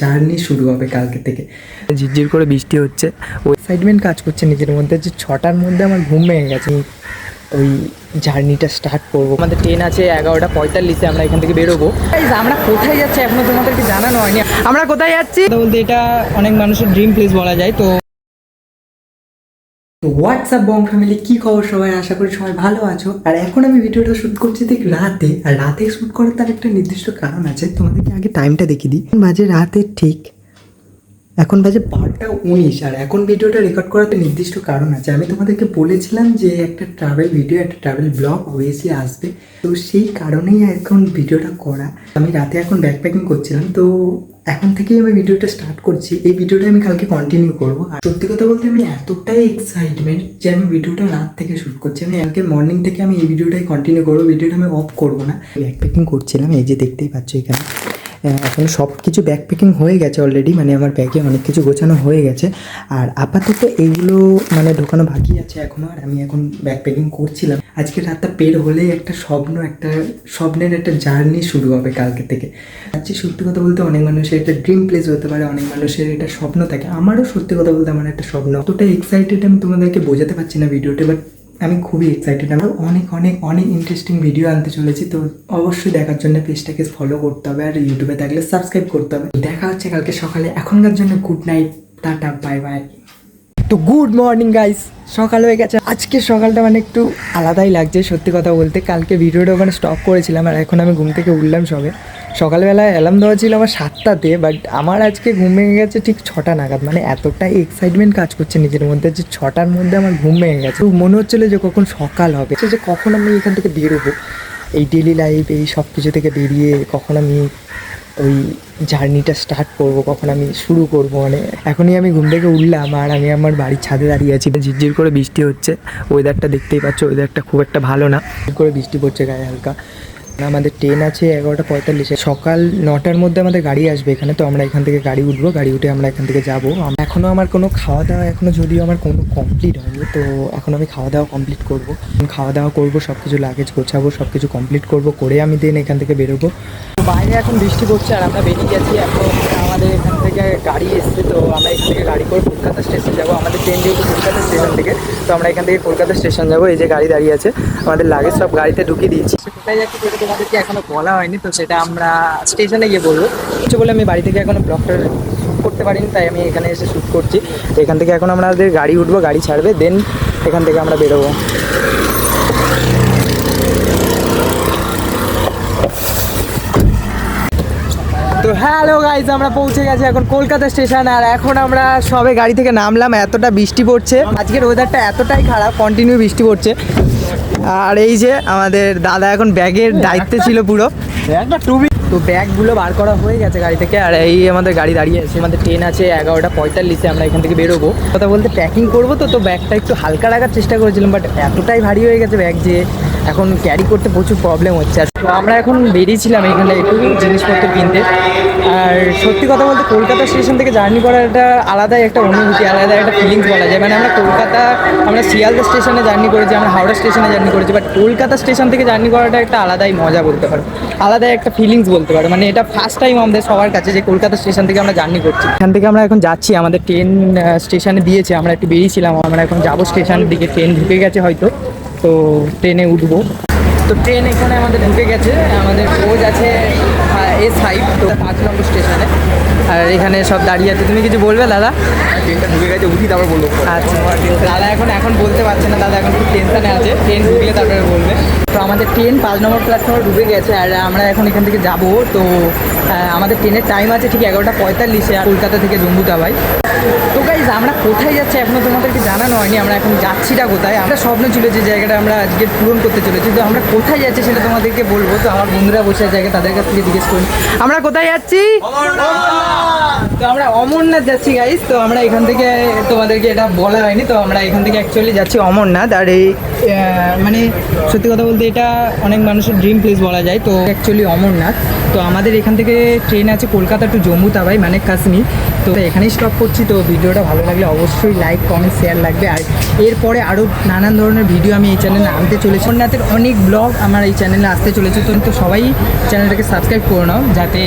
Journey শুরু হবে কালকে থেকে। ঝিরঝির করে বৃষ্টি হচ্ছে। ওই এক্সাইটমেন্ট কাজ করছে নিজের মধ্যে যে ছটার মধ্যে আমার ঘুম ভেঙে গেছে। ওই জার্নিটা স্টার্ট করব। আমাদের ট্রেন আছে এগারোটা পঁয়তাল্লিশে আমরা এখান থেকে বেরোবো। আমরা কোথায় যাচ্ছি এখনও তোমাদেরকে জানানো হয়নি। আমরা কোথায় যাচ্ছি? বলতে এটা অনেক মানুষের ড্রিম প্লেস বলা যায় তো হোয়াটসঅ্যাপ বং ফ্যামিলি কি খবর সবাই? আশা করি সবাই ভালো আছো। আর এখন আমি ভিডিওটা শ্যুট করছি ঠিক রাতে। আর রাতে শ্যুট করার তার একটা নির্দিষ্ট কারণ আছে। তোমাদেরকে আগে টাইমটা দেখিয়ে দিই। বাজে রাতে ঠিক এখন বাজে বারোটা উনিশ, আর এখন ভিডিওটা রেকর্ড একটা নির্দিষ্ট কারণ আছে। আমি তোমাদেরকে বলেছিলাম যে একটা ট্রাভেল ভিডিও একটা ট্রাভেল ব্লগ ওয়েসি আসবে। তো সেই কারণেই এখন ভিডিওটা করা। আমি রাতে এখন ব্যাকপ্যাকিং করছিলাম, তো এখন থেকেই আমি ভিডিওটা স্টার্ট করছি। এই ভিডিওটা আমি কালকে কন্টিনিউ করব। আর সত্যি কথা বলতে আমি এতটাই এক্সাইটমেন্ট যে আমি ভিডিওটা রাত থেকে শ্যুট করছি। আমি কালকে মর্নিং থেকে আমি এই ভিডিওটাই কন্টিনিউ করব, ভিডিওটা আমি অফ করব না। ব্যাকপ্যাকিং করছিলাম, এই যে দেখতেই পাচ্ছ এখানে। এখন সব কিছু ব্যাকপ্যাকিং হয়ে গেছে অলরেডি মানে আমার ব্যাগে অনেক কিছু গোছানো হয়ে গেছে। আর আপাতত এইগুলো মানে ঢোকানো বাকি আছে এখনও আর আমি এখন ব্যাকপ্যাকিং করছিলাম। আজকে রাতটা পের হলেই একটা স্বপ্ন, একটা স্বপ্নের একটা জার্নি শুরু হবে কালকে থেকে। আজকে সত্যি কথা বলতে অনেক মানুষের এটা ড্রিম প্লেস হতে পারে, অনেক মানুষের এটা স্বপ্ন থাকে। আমারও সত্যি কথা বলতে আমার একটা স্বপ্ন। অতটা এক্সাইটেড আমি তোমাদেরকে বোঝাতে পারছি না ভিডিওটা বাট আমি খুবই এক্সাইটেড আমি অনেক অনেক অনেক ইন্টারেস্টিং ভিডিও আনতে চলেছি, তো অবশ্যই দেখার জন্য পেজটাকে ফলো করতে হবে আর ইউটিউবে থাকলে সাবস্ক্রাইব করতে হবে। দেখা হচ্ছে কালকে সকালে। এখনকার জন্য good night tata bye bye তো গুড মর্নিং গাইস সকাল হয়ে গেছে। আজকে সকালটা মানে একটু আলাদাই লাগছে, সত্যি কথা বলতে। কালকে ভিডিওটা ওখানে স্টপ করেছিলাম আর এখন আমি ঘুম থেকে উঠলাম সবে। সকালবেলা অ্যালার্ম দেওয়া ছিল আমার সাতটাতে বাট আমার আজকে ঘুম ভেঙে গেছে ঠিক ছটা নাগাদ। মানে এতটাই এক্সাইটমেন্ট কাজ করছে নিজের মধ্যে যে ছটার মধ্যে আমার ঘুম ভেঙে গেছে। মনে হচ্ছিল যে কখন সকাল হবে। যে কখন আমি এখান থেকে বেরোবো, এই ডেলি লাইফ এই সব কিছু থেকে বেরিয়ে কখন আমি ওই জার্নিটা স্টার্ট করব, কখন আমি শুরু করব মানে এখনই আমি ঘুম থেকে উঠলাম আর আমি আমার বাড়ির ছাদে দাঁড়িয়ে আছি। ঝিরঝির করে বৃষ্টি হচ্ছে ওয়েদারটা দেখতেই পাচ্ছ ওয়েদারটা খুব একটা ভালো না। করে বৃষ্টি পড়ছে গায়ে হালকা। আমাদের ট্রেন আছে এগারোটা পঁয়তাল্লিশে সকাল নটার মধ্যে আমাদের গাড়ি আসবে এখানে, তো আমরা এখান থেকে গাড়ি উঠবো, গাড়ি উঠে আমরা এখান থেকে যাব। এখনও এখনও আমার কোনো খাওয়া দাওয়া এখনও যদিও আমার কোনো কমপ্লিট হয়নি, তো এখন আমি খাওয়া দাওয়া কমপ্লিট করব। খাওয়া দাওয়া করব সব কিছু লাগেজ গোছাবো সব কিছু কমপ্লিট করব, করে আমি দেন এখান থেকে বেরোবো। বাইরে এখন বৃষ্টি পড়ছে আর আমরা বেরিয়ে গেছি, এখন আমাদের এখান থেকে গাড়ি এসছে, তো আমরা এখান থেকে গাড়ি করে কলকাতা স্টেশন যাব। আমাদের ট্রেন যেহেতু কলকাতা স্টেশন থেকে, তো আমরা এখান থেকে কলকাতা স্টেশন যাব। এই যে গাড়ি দাঁড়িয়ে আছে, আমাদের লাগেজ সব গাড়িতে ঢুকিয়ে দিয়েছি। কোথায় যাচ্ছি সেটা তোমাদেরকে এখনও বলা হয়নি, তো সেটা আমরা স্টেশনে গিয়ে বলব। কিছু বলে আমি বাড়ি থেকে এখনও ব্লগটা করতে পারিনি, তাই আমি এখানে এসে শ্যুট করছি। তো এখান থেকে এখন আমাদের গাড়ি উঠবো, গাড়ি ছাড়বে দেন এখান থেকে আমরা বেরোবো। তো হ্যালো গাইজ আমরা পৌঁছে গেছি এখন কলকাতা স্টেশন আর এখন আমরা সবে গাড়ি থেকে নামলাম এতটা বৃষ্টি পড়ছে। আজকের ওয়েদারটা এতটাই খারাপ কন্টিনিউ বৃষ্টি পড়ছে। আর এই যে আমাদের দাদা এখন ব্যাগের দায়িত্বে ছিল পুরো। তো ব্যাগগুলো বার করা হয়ে গেছে গাড়ি থেকে আর এই আমাদের গাড়ি দাঁড়িয়ে আছে আমাদের ট্রেন আছে এগারোটা পঁয়তাল্লিশে আমরা এখান থেকে বেরোবো। কথা বলতে প্যাকিং করব তো তো ব্যাগটা একটু হালকা রাখার চেষ্টা করেছিলাম বাট এতটাই ভারী হয়ে গেছে ব্যাগ যে এখন ক্যারি করতে প্রচুর প্রবলেম হচ্ছে। আর তো আমরা এখন বেরিয়েছিলাম এখানে একটু জিনিসপত্র কিনতে। আর সত্যি কথা বলতে কলকাতা স্টেশন থেকে জার্নি করার একটা আলাদাই একটা অনুভূতি, আলাদা একটা ফিলিংস বলা যায়। মানে আমরা কলকাতা, আমরা শিয়ালদা স্টেশনে জার্নি করেছি, আমরা হাওড়া স্টেশনে জার্নি করেছি বাট কলকাতা স্টেশন থেকে জার্নি করাটা একটা আলাদাই মজা বলতে পারো। আলাদাই একটা ফিলিংস বলতে পারো। মানে এটা ফার্স্ট টাইম আমাদের সবার কাছে যে কলকাতা স্টেশন থেকে আমরা জার্নি করছি। এখান থেকে আমরা এখন যাচ্ছি, আমাদের ট্রেন স্টেশনে দিয়েছে। আমরা একটু বেরিয়েছিলাম, আমরা এখন যাব স্টেশনের দিকে। ট্রেন ঢুকে গেছে হয়তো। তো ট্রেনে উঠবো। তো ট্রেন এখানে আমাদের ঢুকে গেছে। আমাদের কোচ আছে এস ফাইভ তো পাঁচ নম্বর স্টেশনে। আর এখানে সব দাঁড়িয়ে আছে। তুমি কিছু বলবে দাদা? ট্রেনটা ঢুকে গেছে উঠি তারপর বলব। আচ্ছা। দাদা এখন এখন বলতে পারছে না দাদা এখন খুব টেনশনে আছে। ট্রেন ঢুকলে তারপরে বলবে। তো আমাদের ট্রেন পাঁচ নম্বর প্ল্যাটফর্মে ঢুকে গেছে আর আমরা এখন এখান থেকে যাব। তো আমাদের ট্রেনের টাইম আছে ঠিক এগারোটা পঁয়তাল্লিশে আর কলকাতা থেকে জম্মুতাবাই তো গাইজ আমরা কোথায় যাচ্ছি এখনও তোমাদেরকে জানানো হয়নি আমরা এখন যাচ্ছিটা কোথায়? আমরা স্বপ্ন ছিল যে জায়গাটা আমরা আজকে পূরণ করতে চলেছি তো আমরা কোথায় যাচ্ছি সেটা তোমাদেরকে বলব তো আমার বন্ধুরা বসে আছে জায়গা তাদের কাছ থেকে জিজ্ঞেস করি। আমরা কোথায় যাচ্ছি? তো আমরা অমরনাথ যাচ্ছি গাইস তো আমরা এখান থেকে তোমাদেরকে এটা বলা হয়নি তো আমরা এখান থেকে অ্যাকচুয়ালি যাচ্ছি অমরনাথ আর এই মানে সত্যি কথা বলতে এটা অনেক মানুষের ড্রিম প্লেস বলা যায় তো অ্যাকচুয়ালি অমরনাথ। তো আমাদের এখান থেকে ট্রেন আছে কলকাতা টু জম্মু তাবাই মানে কাশ্মীর তো এখানেই স্টপ করছি তো ভিডিওটা ভালো লাগলে অবশ্যই লাইক কমেন্ট শেয়ার লাগবে। আর এরপরে আরও নানান ধরনের ভিডিও আমি এই চ্যানেলে আনতে চলেছি। অমরনাথের অনেক ব্লগ আমার এই চ্যানেলে আসতে চলেছে। তো তো সবাই চ্যানেলটাকে সাবস্ক্রাইব করে নাও, যাতে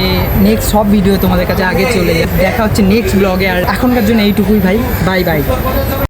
নেক্সট সব ভিডিও তোমাদের কাছে আগে চলে যায়। দেখা হচ্ছে নেক্সট ব্লগে আর এখনকার জন্য এইটুকুই ভাই। Bye bye